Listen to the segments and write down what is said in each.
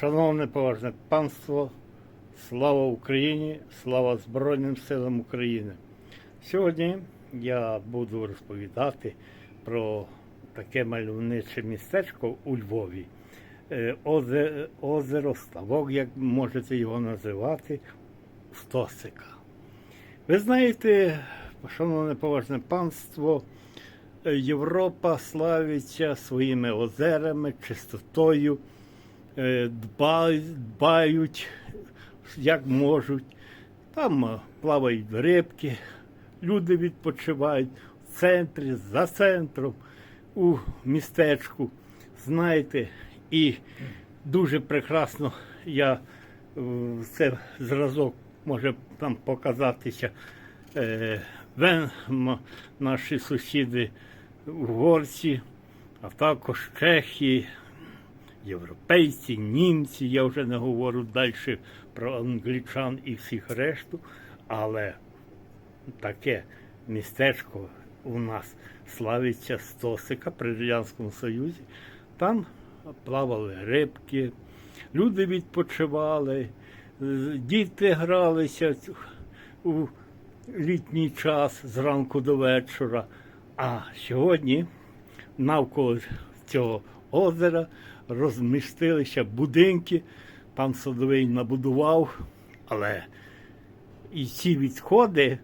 Шановне поважне панство, слава Україні, слава Збройним силам України. Сьогодні я буду розповідати про таке мальовниче містечко у Львові. Е, Озеро Ставок, як можете його називати, Стосика. Ви знаєте, шановне поважне панство, Європа славиться своїми озерами, чистотою, дбають, дбають як можуть. Там е, плавають рибки, люди відпочивають в центрі, за центром, у містечку. Знаєте, і дуже прекрасно я е, це зразок може там показатися. Е, Вен, наші сусіди угорці, а також чехи, європейці, німці, я вже не говорю далі про англічан і всіх решту, але таке містечко у нас славиться Стосика при Радянському Союзі. Там плавали рибки, люди відпочивали, діти гралися у літній час зранку до вечора. А сьогодні навколо цього озера розмістилися будинки. Пан Садовий набудував, але і ці відходи,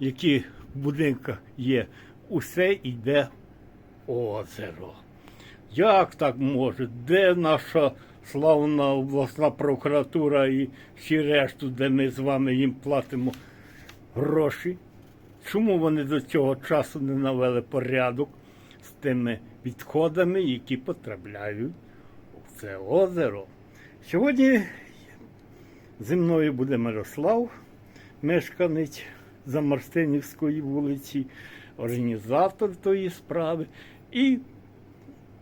які в будинках є, усе йде озеро. Як так може? Де наша славна обласна прокуратура і всі решту, де ми з вами їм платимо гроші? Чому вони до цього часу не навели порядок з тими відходами, які потрапляють у це озеро? Сьогодні зі мною буде Мирослав, мешканець Замарстинівської вулиці, організатор тої справи. І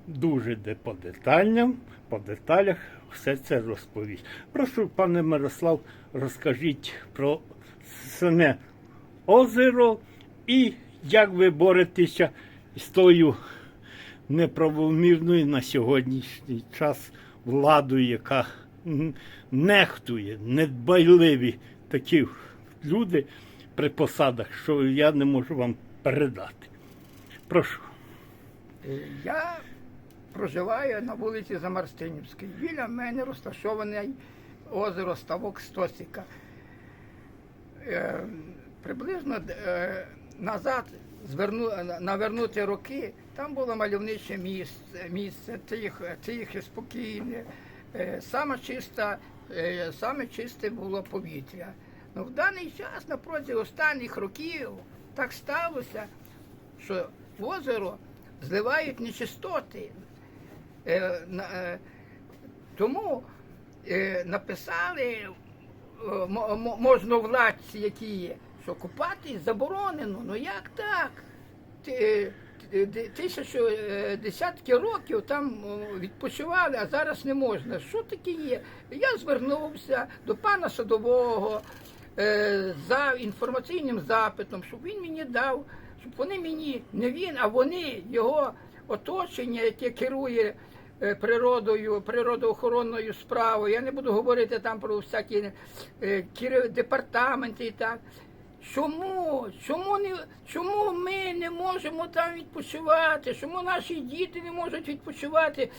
дуже де по деталям, по деталях все це розповість. Прошу, пане Мирослав, розкажіть про саме озеро і як ви боретеся з тою неправомірною на сьогоднішній час владою, яка нехтує, недбайливі такі люди при посадах, що я не можу вам передати. Прошу. Е, Я проживаю на вулиці Замарстинівській. Біля мене розташоване озеро Ставок Стосіка. Е, Приблизно е, назад зверну, навернути роки, там було мальовниче місце, місце тихе, тихе, спокійне, е, саме чисте, е, саме чисте було повітря. Ну, в даний час, на протязі останніх років, так сталося, що в озеро зливають нечистоти. Е, тому написали мо- мо- можновладці, які є, що купатись заборонено. Ну як так? Ти- ти- ти- Тисячу е, десятки років там відпочивали, а зараз не можна. Що таке є? Я звернувся до пана садового е, за інформаційним запитом, щоб він мені дав, щоб вони мені, не він, а вони, його оточення, яке керує е, природою, природоохоронною справою. Я не буду говорити там про всякі е, департаменти і так. Чому? Чому, не, чому ми не можемо там відпочивати? Чому наші діти не можуть відпочивати?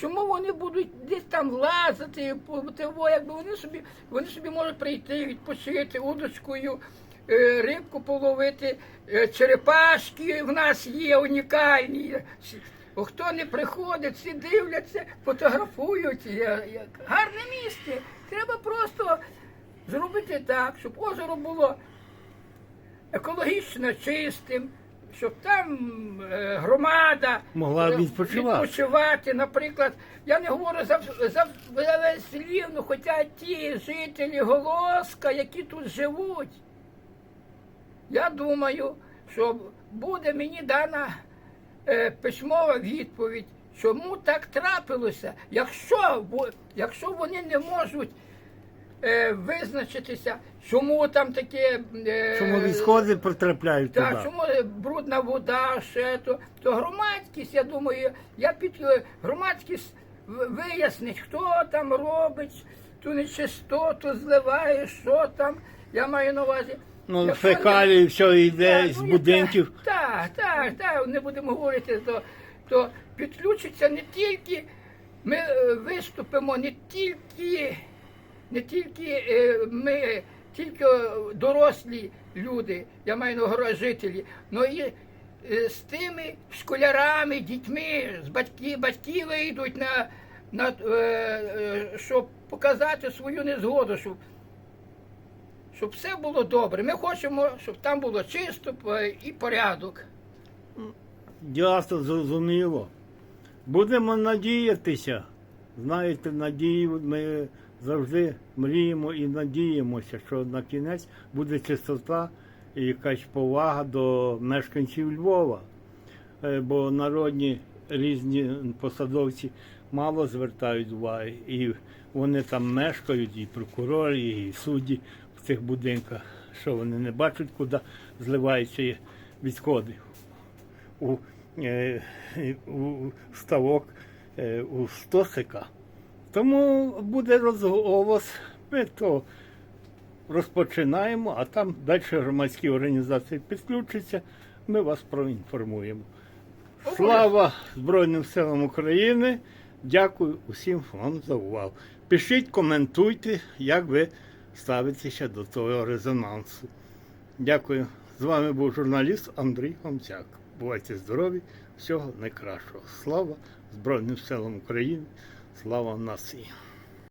Чому вони будуть десь там лазити, того, якби вони собі, вони собі можуть прийти, відпочити удочкою, е, рибку половити, е, черепашки в нас є унікальні. Хто не приходить, всі дивляться, фотографують. Гарне місце. Треба просто зробити так, щоб озеро було екологічно чистим, щоб там е, громада Могла е, відпочивати. відпочивати. Наприклад, я не говорю за, за, весь Львів, ну хоча ті жителі Голоска, які тут живуть, я думаю, що буде мені дана е, письмова відповідь, чому так трапилося, якщо, якщо вони не можуть е, визначитися, чому там таке. Е, Чому відходи потрапляють так, туди? чому брудна вода, ще то, то громадськість, я думаю, я під е, громадськість вияснить, хто там робить ту нечистоту, зливає, що там. Я маю на увазі. Ну, Якщо не- все йде Так, з ну, будинків. Так, так, так, не будемо говорити, то, то підключиться не тільки, ми е, виступимо не тільки, не тільки е, ми, тільки дорослі люди, я маю на увазі жителі, але і е, з тими школярами, дітьми, з батьки, батьки вийдуть на, на е, щоб показати свою незгоду, щоб щоб все було добре. Ми хочемо, щоб там було чисто і порядок. Ясно, зрозуміло. Будемо надіятися. Знаєте, надію ми завжди мріємо і надіємося, що на кінець буде чистота і якась повага до мешканців Львова. Е, Бо народні різні посадовці мало звертають уваги. І вони там мешкають, і прокурори, і судді в цих будинках, що вони не бачать, куди зливаються відходи у, е, у ставок е, у стосика. Тому буде розголос. Ми то розпочинаємо, а там далі громадські організації підключаться, ми вас проінформуємо. Слава Збройним силам України! Дякую усім вам за увагу. Пишіть, коментуйте, як ви ставитеся до того резонансу. Дякую. З вами був журналіст Андрій Гомцяк. Бувайте здорові, всього найкращого. Слава Збройним силам України, слава нації.